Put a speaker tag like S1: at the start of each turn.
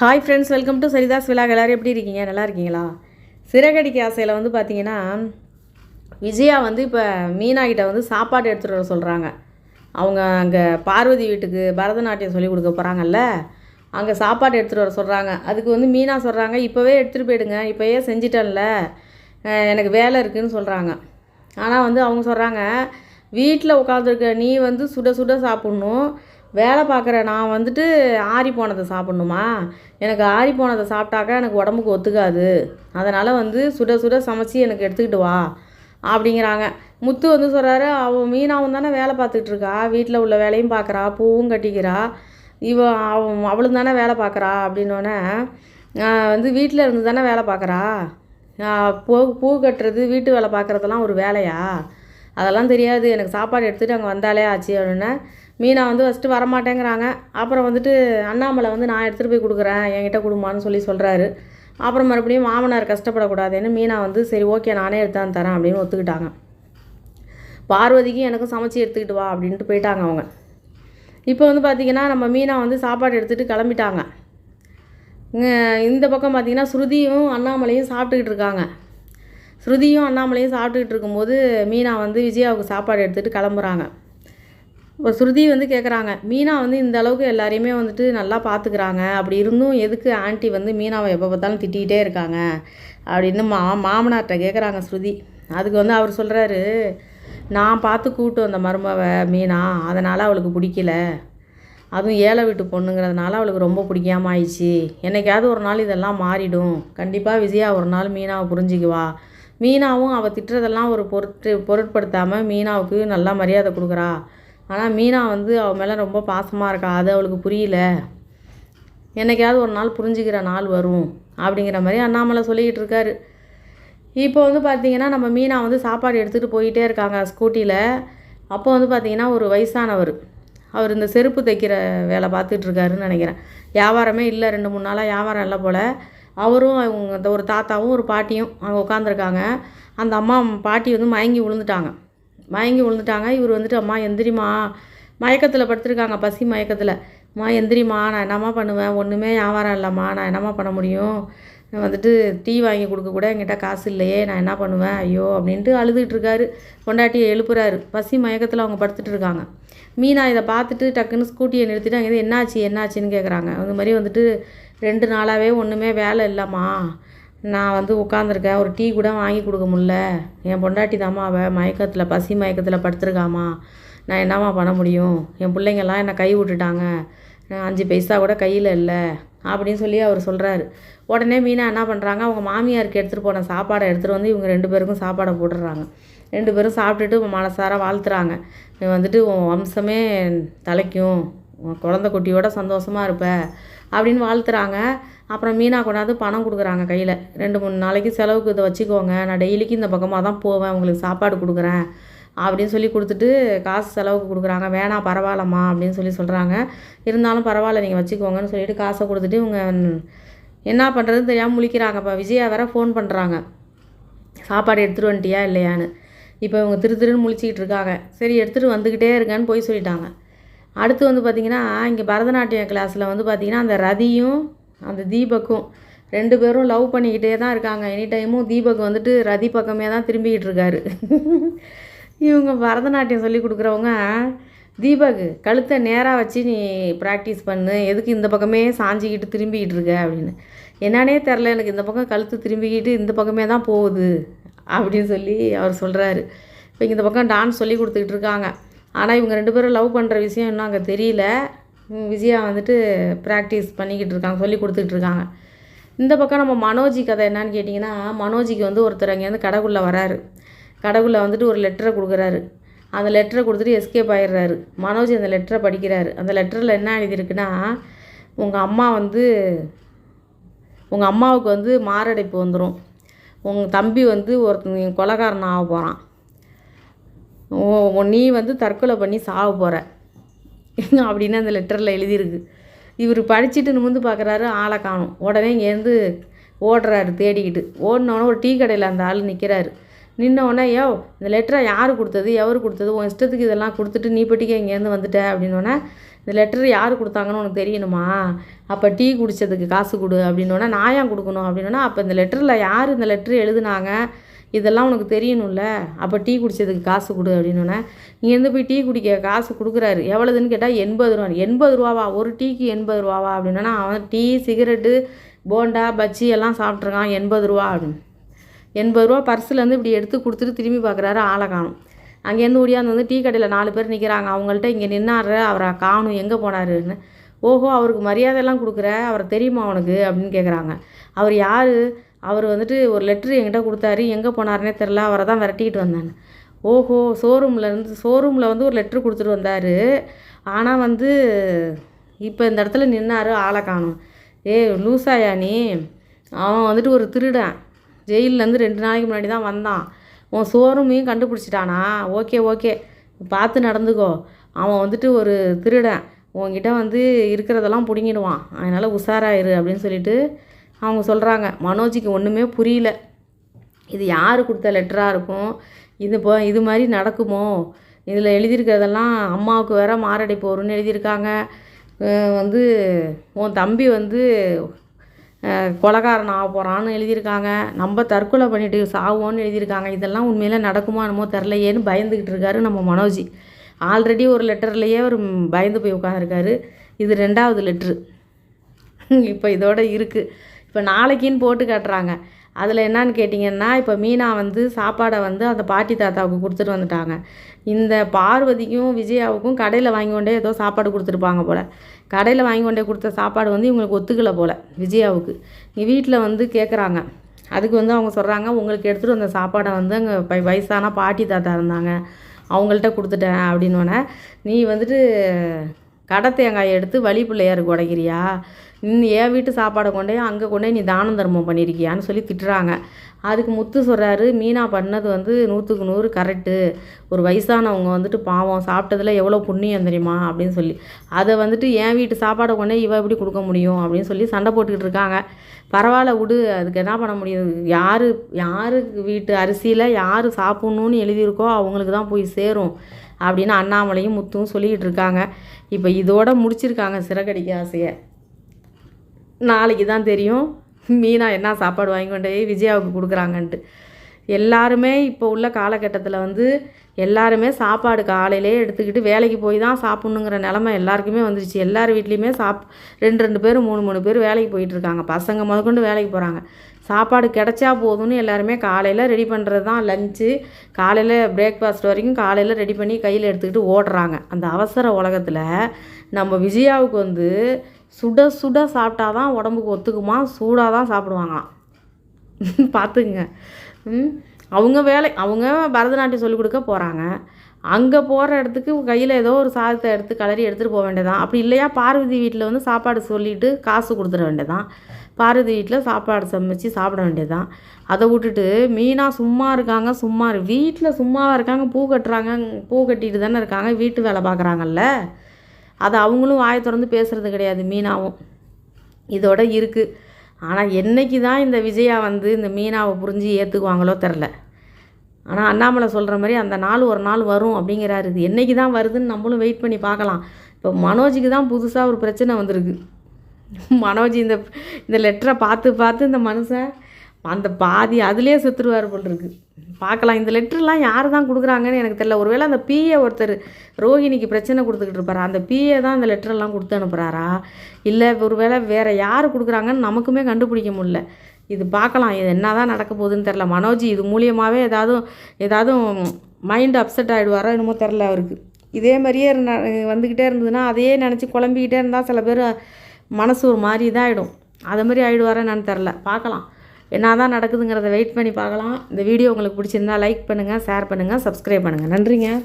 S1: hi friends welcome to சரிதாஸ் விழா எல்லோரும் எப்படி இருக்கீங்க நல்லா இருக்கீங்களா சிறகடிக்க ஆசையில் வந்து பார்த்தீங்கன்னா விஜயா வந்து இப்போ மீனாகிட்ட வந்து சாப்பாடு எடுத்துகிட்டு வர சொல்கிறாங்க அவங்க அங்கே பார்வதி வீட்டுக்கு பரதநாட்டியம் சொல்லி கொடுக்க போகிறாங்கல்ல அங்கே சாப்பாடு எடுத்துகிட்டு வர சொல்கிறாங்க அதுக்கு வந்து மீனா சொல்கிறாங்க இப்போவே எடுத்துகிட்டு போயிடுங்க இப்போயே செஞ்சிட்டல எனக்கு வேலை இருக்குதுன்னு சொல்கிறாங்க ஆனால் வந்து அவங்க சொல்கிறாங்க வீட்டில் உட்காந்துருக்க நீ வந்து சுட சுட சாப்பிட்ணும் வேலை பார்க்குற நான் வந்துட்டு ஆறி போனதை சாப்பிட்ணுமா எனக்கு ஆறி போனதை சாப்பிட்டாக்கா எனக்கு உடம்புக்கு ஒத்துக்காது அதனால் வந்து சுட சுட சமைச்சி எனக்கு எடுத்துக்கிட்டு வா அப்படிங்கிறாங்க முத்து வந்து சொல்கிறாரு அவன் மீனாவும் தானே வேலை இருக்கா வீட்டில் உள்ள வேலையும் பார்க்குறா பூவும் கட்டிக்கிறா இவன் அவன் அவளும் தானே வேலை பார்க்குறா அப்படின்னோடனே வந்து வீட்டில் இருந்து தானே வேலை பார்க்குறா பூ பூ கட்டுறது வீட்டு வேலை பார்க்குறதெல்லாம் ஒரு வேலையா அதெல்லாம் தெரியாது எனக்கு சாப்பாடு எடுத்துகிட்டு அங்கே வந்தாலே ஆச்சு அப்படின்னா மீனா வந்து ஃபஸ்ட்டு வரமாட்டேங்கிறாங்க அப்புறம் வந்துட்டு அண்ணாமலை வந்து நான் எடுத்துகிட்டு போய் கொடுக்குறேன் என்கிட்ட கொடுமான்னு சொல்லி சொல்கிறாரு அப்புறம் மறுபடியும் மாமனார் கஷ்டப்படக்கூடாதுன்னு மீனா வந்து சரி ஓகே நானே எடுத்தான் தரேன் அப்படின்னு ஒத்துக்கிட்டாங்க பார்வதிக்கு எனக்கும் சமைச்சு எடுத்துக்கிட்டு வா அப்படின்ட்டு போயிட்டாங்க அவங்க இப்போ வந்து பார்த்திங்கன்னா நம்ம மீனா வந்து சாப்பாடு எடுத்துகிட்டு கிளம்பிட்டாங்க இந்த பக்கம் பார்த்திங்கன்னா ஸ்ருதியும் அண்ணாமலையும் சாப்பிட்டுக்கிட்டு இருக்காங்க ஸ்ருதியும் அண்ணாமலையும் சாப்பிட்டுக்கிட்டு இருக்கும்போது மீனா வந்து விஜயாவுக்கு சாப்பாடு எடுத்துகிட்டு கிளம்புறாங்க இப்போ ஸ்ருதி வந்து கேட்குறாங்க மீனா வந்து இந்த அளவுக்கு எல்லாரையுமே வந்துட்டு நல்லா பார்த்துக்கிறாங்க அப்படி இருந்தும் எதுக்கு ஆண்டி வந்து மீனாவை எப்போ பார்த்தாலும் திட்டிகிட்டே இருக்காங்க அப்படின்னு மா மாமனார்கிட்ட கேட்குறாங்க ஸ்ருதி அதுக்கு வந்து அவர் சொல்கிறாரு நான் பார்த்து கூப்பிட்டு வந்த மருமவை மீனா அதனால் அவளுக்கு பிடிக்கல அதுவும் ஏழை வீட்டு பொண்ணுங்கிறதுனால அவளுக்கு ரொம்ப பிடிக்காம ஆயிடுச்சு என்னைக்காவது ஒரு நாள் இதெல்லாம் மாறிடும் கண்டிப்பாக விஜயா ஒரு நாள் மீனாவை புரிஞ்சிக்குவா மீனாவும் அவள் திட்டுறதெல்லாம் ஒரு பொருட்டு பொருட்படுத்தாமல் மீனாவுக்கு நல்லா மரியாதை கொடுக்குறா ஆனால் மீனா வந்து அவள் மேலே ரொம்ப பாசமாக இருக்கா அது அவளுக்கு புரியல என்றைக்காவது ஒரு நாள் புரிஞ்சுக்கிற நாள் வரும் அப்படிங்கிற மாதிரி அண்ணாமலை சொல்லிக்கிட்டு இருக்காரு இப்போ வந்து பார்த்திங்கன்னா நம்ம மீனா வந்து சாப்பாடு எடுத்துகிட்டு போயிட்டே இருக்காங்க ஸ்கூட்டியில் அப்போ வந்து பார்த்திங்கன்னா ஒரு வயசானவர் அவர் இந்த செருப்பு தைக்கிற வேலை பார்த்துட்ருக்காருன்னு நினைக்கிறேன் வியாபாரமே இல்லை ரெண்டு மூணு நாளாக வியாபாரம் இல்லை போல் அவரும் அவங்க அந்த ஒரு தாத்தாவும் ஒரு பாட்டியும் அங்கே உட்காந்துருக்காங்க அந்த அம்மா பாட்டி வந்து மயங்கி விழுந்துட்டாங்க மயங்கி விழுந்துட்டாங்க இவர் வந்துட்டு அம்மா எந்திரிமா மயக்கத்தில் படுத்துருக்காங்க பசி மயக்கத்தில் அம்மா எந்திரிம்மா நான் என்னம்மா பண்ணுவேன் ஒன்றுமே வியாபாரம் இல்லைம்மா நான் என்னம்மா பண்ண முடியும் வந்துட்டு டீ வாங்கி கொடுக்க கூட என்கிட்ட காசு இல்லையே நான் என்ன பண்ணுவேன் ஐயோ அப்படின்ட்டு அழுதுகிட்டு இருக்காரு பொண்டாட்டியை எழுப்புறாரு பசி மயக்கத்தில் அவங்க படுத்துட்டு இருக்காங்க மீனா இதை பார்த்துட்டு டக்குன்னு ஸ்கூட்டியை நிறுத்திட்டு அங்கே என்னாச்சு என்னாச்சுன்னு கேட்குறாங்க அந்த மாதிரி வந்துட்டு ரெண்டு நாளாகவே ஒன்றுமே வேலை இல்லைம்மா நான் வந்து உட்காந்துருக்கேன் ஒரு டீ கூட வாங்கி கொடுக்க முடில என் பொண்டாட்டி தாம்மா அவள் மயக்கத்தில் பசி மயக்கத்தில் படுத்துருக்காமா நான் என்னம்மா பண்ண முடியும் என் பிள்ளைங்கள்லாம் என்னை கை விட்டுட்டாங்க அஞ்சு பைசா கூட கையில் இல்லை அப்படின்னு சொல்லி அவர் சொல்கிறாரு உடனே மீனா என்ன பண்ணுறாங்க அவங்க மாமியாருக்கு எடுத்துகிட்டு போன சாப்பாடை எடுத்துகிட்டு வந்து இவங்க ரெண்டு பேருக்கும் சாப்பாடை போட்டுடுறாங்க ரெண்டு பேரும் சாப்பிட்டுட்டு மனசார வாழ்த்துறாங்க வந்துட்டு வம்சமே தலைக்கும் குழந்த குட்டியோட சந்தோஷமாக இருப்ப அப்படின்னு வாழ்த்துறாங்க அப்புறம் மீனா கொண்டாந்து பணம் கொடுக்குறாங்க கையில் ரெண்டு மூணு நாளைக்கு செலவுக்கு இதை வச்சுக்கோங்க நான் டெய்லிக்கு இந்த பக்கமாக தான் போவேன் உங்களுக்கு சாப்பாடு கொடுக்குறேன் அப்படின்னு சொல்லி கொடுத்துட்டு காசு செலவுக்கு கொடுக்குறாங்க வேணாம் பரவாயில்லம்மா அப்படின்னு சொல்லி சொல்கிறாங்க இருந்தாலும் பரவாயில்ல நீங்கள் வச்சுக்கோங்கன்னு சொல்லிட்டு காசை கொடுத்துட்டு இவங்க என்ன பண்ணுறதுன்னு தெரியாமல் இப்போ விஜயா வேற ஃபோன் பண்ணுறாங்க சாப்பாடு எடுத்துகிட்டு வந்துட்டியா இல்லையான்னு இப்போ இவங்க திரு திருன்னு முழிச்சிக்கிட்டு இருக்காங்க சரி எடுத்துகிட்டு வந்துக்கிட்டே இருக்கேன்னு போய் சொல்லிட்டாங்க அடுத்து வந்து பார்த்திங்கன்னா இங்கே பரதநாட்டியம் கிளாஸில் வந்து பார்த்திங்கன்னா அந்த ரதியும் அந்த தீபக்கும் ரெண்டு பேரும் லவ் பண்ணிக்கிட்டே தான் இருக்காங்க எனி டைமும் தீபக் வந்துட்டு ரதி பக்கமே தான் திரும்பிக்கிட்டு இருக்காரு இவங்க பரதநாட்டியம் சொல்லி கொடுக்குறவங்க தீபக் கழுத்தை நேராக வச்சு நீ ப்ராக்டிஸ் பண்ணு எதுக்கு இந்த பக்கமே சாஞ்சிக்கிட்டு திரும்பிக்கிட்டு இருக்க அப்படின்னு என்னன்னே தெரில எனக்கு இந்த பக்கம் கழுத்து திரும்பிக்கிட்டு இந்த பக்கமே தான் போகுது அப்படின்னு சொல்லி அவர் சொல்கிறாரு இப்போ இந்த பக்கம் டான்ஸ் சொல்லி கொடுத்துக்கிட்டு இருக்காங்க ஆனால் இவங்க ரெண்டு பேரும் லவ் பண்ணுற விஷயம் இன்னும் அங்கே தெரியல விஜயா வந்துட்டு ப்ராக்டிஸ் பண்ணிக்கிட்டு இருக்காங்க சொல்லி கொடுத்துட்டு இருக்காங்க இந்த பக்கம் நம்ம மனோஜி கதை என்னன்னு கேட்டிங்கன்னா மனோஜிக்கு வந்து ஒருத்தர் அங்கேருந்து கடைக்குள்ளே வராரு கடைக்குள்ளே வந்துட்டு ஒரு லெட்டரை கொடுக்குறாரு அந்த லெட்டரை கொடுத்துட்டு எஸ்கேப் ஆயிடுறாரு மனோஜி அந்த லெட்டரை படிக்கிறாரு அந்த லெட்டரில் என்ன எழுதியிருக்குன்னா உங்கள் அம்மா வந்து உங்கள் அம்மாவுக்கு வந்து மாரடைப்பு வந்துடும் உங்கள் தம்பி வந்து ஒருத்தன் கொலகாரன் ஆக போகிறான் ஓ நீ வந்து தற்கொலை பண்ணி சாக போகிற அப்படின்னு அந்த லெட்டரில் எழுதியிருக்கு இவர் படிச்சுட்டு நிமிந்து பார்க்குறாரு ஆளை காணும் உடனே இங்கேருந்து ஓடுறாரு தேடிக்கிட்டு ஓடினோடனே ஒரு டீ கடையில் அந்த ஆள் நிற்கிறாரு நின்னோடனே யோ இந்த லெட்டரை யார் கொடுத்தது எவர் கொடுத்தது உன் இஷ்டத்துக்கு இதெல்லாம் கொடுத்துட்டு நீ பட்டிக்க இங்கேருந்து வந்துட்ட அப்படின்னோடனே இந்த லெட்டர் யார் கொடுத்தாங்கன்னு உனக்கு தெரியணுமா அப்போ டீ குடித்ததுக்கு காசு கொடு அப்படின்னோடனே நான் ஏன் கொடுக்கணும் அப்படின்னோடனே அப்போ இந்த லெட்டரில் யார் இந்த லெட்ரு எழுதுனாங்க இதெல்லாம் உனக்கு தெரியணும்ல அப்போ டீ குடித்ததுக்கு காசு கொடு அப்படின்னோடனே இங்கேருந்து போய் டீ குடிக்க காசு கொடுக்குறாரு எவ்வளோதுன்னு கேட்டால் எண்பது ரூபா எண்பது ரூபாவா ஒரு டீக்கு எண்பது ரூபாவா அப்படின்னா அவன் டீ சிகரெட்டு போண்டா பஜ்ஜி எல்லாம் சாப்பிட்ருக்கான் எண்பது ரூபா அப்படின்னு எண்பது ரூபா பர்ஸ்லேருந்து இப்படி எடுத்து கொடுத்துட்டு திரும்பி பார்க்குறாரு ஆளை காணும் அங்கேருந்து ஓடியாந்து வந்து டீ கடையில் நாலு பேர் நிற்கிறாங்க அவங்கள்ட்ட இங்கே நின்னாரு அவரை காணும் எங்கே போனாருன்னு ஓஹோ அவருக்கு மரியாதையெல்லாம் கொடுக்குற அவரை தெரியுமா அவனுக்கு அப்படின்னு கேட்குறாங்க அவர் யார் அவர் வந்துட்டு ஒரு லெட்ரு என்கிட்ட கொடுத்தாரு எங்கே போனார்னே தெரில அவரை தான் விரட்டிக்கிட்டு வந்தாங்க ஓஹோ ஷோரூமில் இருந்து ஷோரூமில் வந்து ஒரு லெட்ரு கொடுத்துட்டு வந்தார் ஆனால் வந்து இப்போ இந்த இடத்துல நின்னார் ஆளை காணும் ஏ லூசாயா நீ அவன் வந்துட்டு ஒரு திருடன் ஜெயிலேருந்து ரெண்டு நாளைக்கு முன்னாடி தான் வந்தான் உன் ஷோரூமையும் கண்டுபிடிச்சிட்டானா ஓகே ஓகே பார்த்து நடந்துக்கோ அவன் வந்துட்டு ஒரு திருடன் உங்ககிட்ட வந்து இருக்கிறதெல்லாம் பிடுங்கிடுவான் அதனால் உஷாராயிரு அப்படின்னு சொல்லிட்டு அவங்க சொல்கிறாங்க மனோஜிக்கு ஒன்றுமே புரியல இது யார் கொடுத்த லெட்டராக இருக்கும் இது போ இது மாதிரி நடக்குமோ இதில் எழுதியிருக்கிறதெல்லாம் அம்மாவுக்கு வேற மாரடைப்பு வரும்னு எழுதியிருக்காங்க வந்து உன் தம்பி வந்து கொலகாரன் ஆக போகிறான்னு எழுதியிருக்காங்க நம்ம தற்கொலை பண்ணிட்டு சாவோன்னு எழுதியிருக்காங்க இதெல்லாம் உண்மையில் நடக்குமா என்னமோ தெரிலையேன்னு பயந்துக்கிட்டு இருக்காரு நம்ம மனோஜி ஆல்ரெடி ஒரு லெட்டர்லேயே அவர் பயந்து போய் உட்காந்துருக்காரு இது ரெண்டாவது லெட்ரு இப்போ இதோட இருக்குது இப்போ நாளைக்குன்னு போட்டு காட்டுறாங்க அதில் என்னான்னு கேட்டிங்கன்னா இப்போ மீனா வந்து சாப்பாடை வந்து அந்த பாட்டி தாத்தாவுக்கு கொடுத்துட்டு வந்துட்டாங்க இந்த பார்வதிக்கும் விஜயாவுக்கும் கடையில் வாங்கி கொண்டே ஏதோ சாப்பாடு கொடுத்துருப்பாங்க போல் கடையில் வாங்கி கொண்டே கொடுத்த சாப்பாடு வந்து இவங்களுக்கு ஒத்துக்கலை போல் விஜயாவுக்கு இங்கே வீட்டில் வந்து கேட்குறாங்க அதுக்கு வந்து அவங்க சொல்கிறாங்க உங்களுக்கு எடுத்துகிட்டு வந்த சாப்பாடை வந்து அங்கே வயசான பாட்டி தாத்தா இருந்தாங்க அவங்கள்ட்ட கொடுத்துட்டேன் அப்படின்னோடனே நீ வந்துட்டு கடை தேங்காயை எடுத்து வழி பிள்ளையாருக்கு உடைக்கிறியா என் வீட்டு சாப்பாடை கொண்டே அங்கே கொண்டே நீ தானம் தர்மம் பண்ணியிருக்கியான்னு சொல்லி திட்டுறாங்க அதுக்கு முத்து சொல்கிறாரு மீனா பண்ணது வந்து நூற்றுக்கு நூறு கரெக்டு ஒரு வயசானவங்க வந்துட்டு பாவம் சாப்பிட்டதில் எவ்வளோ புண்ணியம் தெரியுமா அப்படின்னு சொல்லி அதை வந்துட்டு என் வீட்டு சாப்பாடை கொண்டே இவ எப்படி கொடுக்க முடியும் அப்படின்னு சொல்லி சண்டை போட்டுக்கிட்டு இருக்காங்க பரவாயில்ல விடு அதுக்கு என்ன பண்ண முடியும் யார் யார் வீட்டு அரிசியில் யார் சாப்பிட்ணுன்னு எழுதியிருக்கோ அவங்களுக்கு தான் போய் சேரும் அப்படின்னு அண்ணாமலையும் முத்தும் சொல்லிக்கிட்டு இருக்காங்க இப்போ இதோட முடிச்சிருக்காங்க சிறகடிக்க ஆசையை நாளைக்கு தான் தெரியும் மீனா என்ன சாப்பாடு வாங்கி கொண்டு போய் விஜயாவுக்கு கொடுக்குறாங்கன்ட்டு எல்லாருமே இப்போ உள்ள காலகட்டத்தில் வந்து எல்லாருமே சாப்பாடு காலையிலே எடுத்துக்கிட்டு வேலைக்கு போய் தான் சாப்பிட்ணுங்கிற நிலமை எல்லாருக்குமே வந்துருச்சு எல்லார் வீட்லேயுமே சாப் ரெண்டு ரெண்டு பேர் மூணு மூணு பேர் வேலைக்கு போயிட்டுருக்காங்க பசங்க முதற்கொண்டு வேலைக்கு போகிறாங்க சாப்பாடு கிடைச்சா போதும்னு எல்லாருமே காலையில் ரெடி பண்ணுறது தான் லஞ்சு காலையில் பிரேக்ஃபாஸ்ட் வரைக்கும் காலையில் ரெடி பண்ணி கையில் எடுத்துக்கிட்டு ஓடுறாங்க அந்த அவசர உலகத்தில் நம்ம விஜயாவுக்கு வந்து சுட சுட சாப்பிட்டா தான் உடம்புக்கு ஒத்துக்குமா சூடாக தான் சாப்பிடுவாங்களாம் பார்த்துங்க அவங்க வேலை அவங்க பரதநாட்டியம் சொல்லிக் கொடுக்க போகிறாங்க அங்கே போகிற இடத்துக்கு கையில் ஏதோ ஒரு சாதத்தை எடுத்து கலரி எடுத்துகிட்டு போக வேண்டியதான் அப்படி இல்லையா பார்வதி வீட்டில் வந்து சாப்பாடு சொல்லிவிட்டு காசு கொடுத்துட வேண்டியதான் பார்வதி வீட்டில் சாப்பாடு சமைச்சு சாப்பிட வேண்டியதான் அதை விட்டுட்டு மீனாக சும்மா இருக்காங்க சும்மா வீட்டில் சும்மாவாக இருக்காங்க பூ கட்டுறாங்க பூ கட்டிட்டு தானே இருக்காங்க வீட்டு வேலை பார்க்குறாங்கல்ல அது அவங்களும் வாயை திறந்து பேசுகிறது கிடையாது மீனாவும் இதோட இருக்குது ஆனால் என்றைக்கு தான் இந்த விஜயா வந்து இந்த மீனாவை புரிஞ்சு ஏற்றுக்குவாங்களோ தெரில ஆனால் அண்ணாமலை சொல்கிற மாதிரி அந்த நாள் ஒரு நாள் வரும் அப்படிங்கிறாரு இது என்றைக்கு தான் வருதுன்னு நம்மளும் வெயிட் பண்ணி பார்க்கலாம் இப்போ மனோஜுக்கு தான் புதுசாக ஒரு பிரச்சனை வந்திருக்கு மனோஜ் இந்த இந்த லெட்டரை பார்த்து பார்த்து இந்த மனுஷன் அந்த பாதி அதுலேயே செத்துருவார் போல் இருக்கு பார்க்கலாம் இந்த லெட்டர்லாம் யார் தான் கொடுக்குறாங்கன்னு எனக்கு தெரியல ஒருவேளை அந்த பிஏ ஒருத்தர் ரோஹிணிக்கு பிரச்சனை கொடுத்துக்கிட்டு இருப்பாரா அந்த பிஏ தான் அந்த லெட்டரெல்லாம் கொடுத்து அனுப்புகிறாரா இல்லை ஒருவேளை வேறு யார் கொடுக்குறாங்கன்னு நமக்குமே கண்டுபிடிக்க முடியல இது பார்க்கலாம் இது என்ன தான் நடக்க போகுதுன்னு தெரில மனோஜ் இது மூலியமாகவே ஏதாவது ஏதாவது மைண்ட் அப்செட் ஆகிடுவாரோ என்னமோ தெரில அவருக்கு இதே மாதிரியே வந்துக்கிட்டே இருந்ததுன்னா அதையே நினச்சி குழம்பிக்கிட்டே இருந்தால் சில பேர் மனசு ஒரு மாதிரி இதாகிடும் அது மாதிரி ஆகிடுவாரோ என்னன்னு தெரில பார்க்கலாம் என்ன தான் நடக்குதுங்கிறத வெயிட் பண்ணி பார்க்கலாம் இந்த வீடியோ உங்களுக்கு பிடிச்சிருந்தா லைக் பண்ணுங்கள் ஷேர் பண்ணுங்கள் சப்ஸ்கிரைப் பண்ணுங்கள் நன்றிங்க